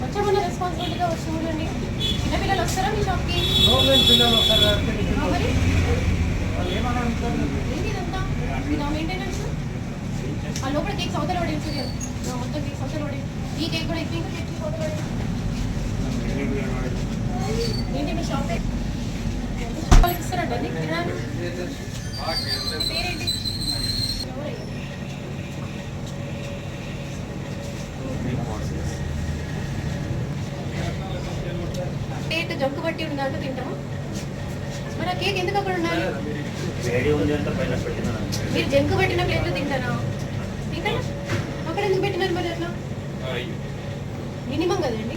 వచ్చామన్న రెస్పాన్సిబిలిటీగా వచ్చి ఉండండి. చిన్న పిల్లలు వస్తారా మీ షాప్కి పిల్లలు వస్తారు మరి? ఏంటి ఇదంతా? ఇది నా మెయింటెనెన్స్ ఆ లోపల కేక్స్ అవతల పడేసి మొత్తం కేక్స్ అవతల పడే ఈ కేక్ కూడా ఎక్కువ ఇంకా కేక్ అవతల ఏంటి మీ షాప్ వాళ్ళకి ఇస్తారండి పేరేంటి కేక్ జంకు బట్టి ఉందంటే తింటామా. మరి ఆ కేక్ ఎందుకు అక్కడ ఉండాలి? ఉంది మీరు జంకు పెట్టిన ప్లేట్లో తింటారా? తింటారా? అక్కడ ఎందుకు పెట్టినారు మరి అట్లా? మినిమం కదండి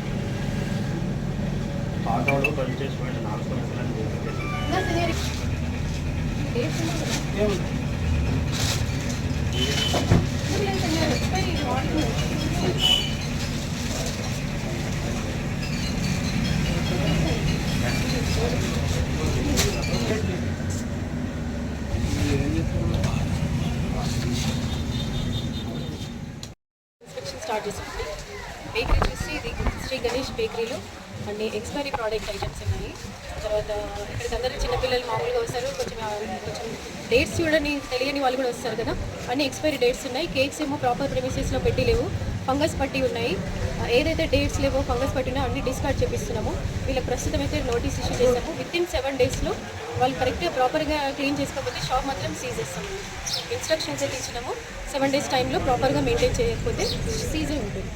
స్టార్ట్ చేసామండి బేకరీ చూసి ఇది శ్రీ గణేష్ బేకరీలో అన్ని ఎక్స్పైరీ ప్రోడక్ట్ ఐటమ్స్ ఉన్నాయి. తర్వాత ఇక్కడికి అందరూ చిన్నపిల్లలు మామూలుగా వస్తారు. కొంచెం కొంచెం డేట్స్ చూడని తెలియని వాళ్ళు కూడా వస్తారు కదా. అన్ని ఎక్స్పైరీ డేట్స్ ఉన్నాయి. కేక్స్ ఏమో ప్రాపర్ ప్రిమిసెస్లో పెట్టి లేవు. ఫంగస్ పట్టి ఉన్నాయి. ఏదైతే డేట్స్ లేవో ఫంగస్ పట్టినా అన్ని డిస్కార్డ్ చేపిస్తున్నాము. వీళ్ళ ప్రస్తుతం అయితే నోటీస్ ఇష్యూ చేసాము విత్ ఇన్ సెవెన్ డేస్లో వాళ్ళు కరెక్ట్గా ప్రాపర్గా క్లీన్ చేసుకోకపోతే షాప్ మాత్రం సీజ్ చేస్తాము. ఇన్స్ట్రక్షన్స్ అయితే ఇచ్చినాము సెవెన్ డేస్ టైంలో ప్రాపర్గా మెయింటైన్ చేయకపోతే సీజే ఉంటుంది.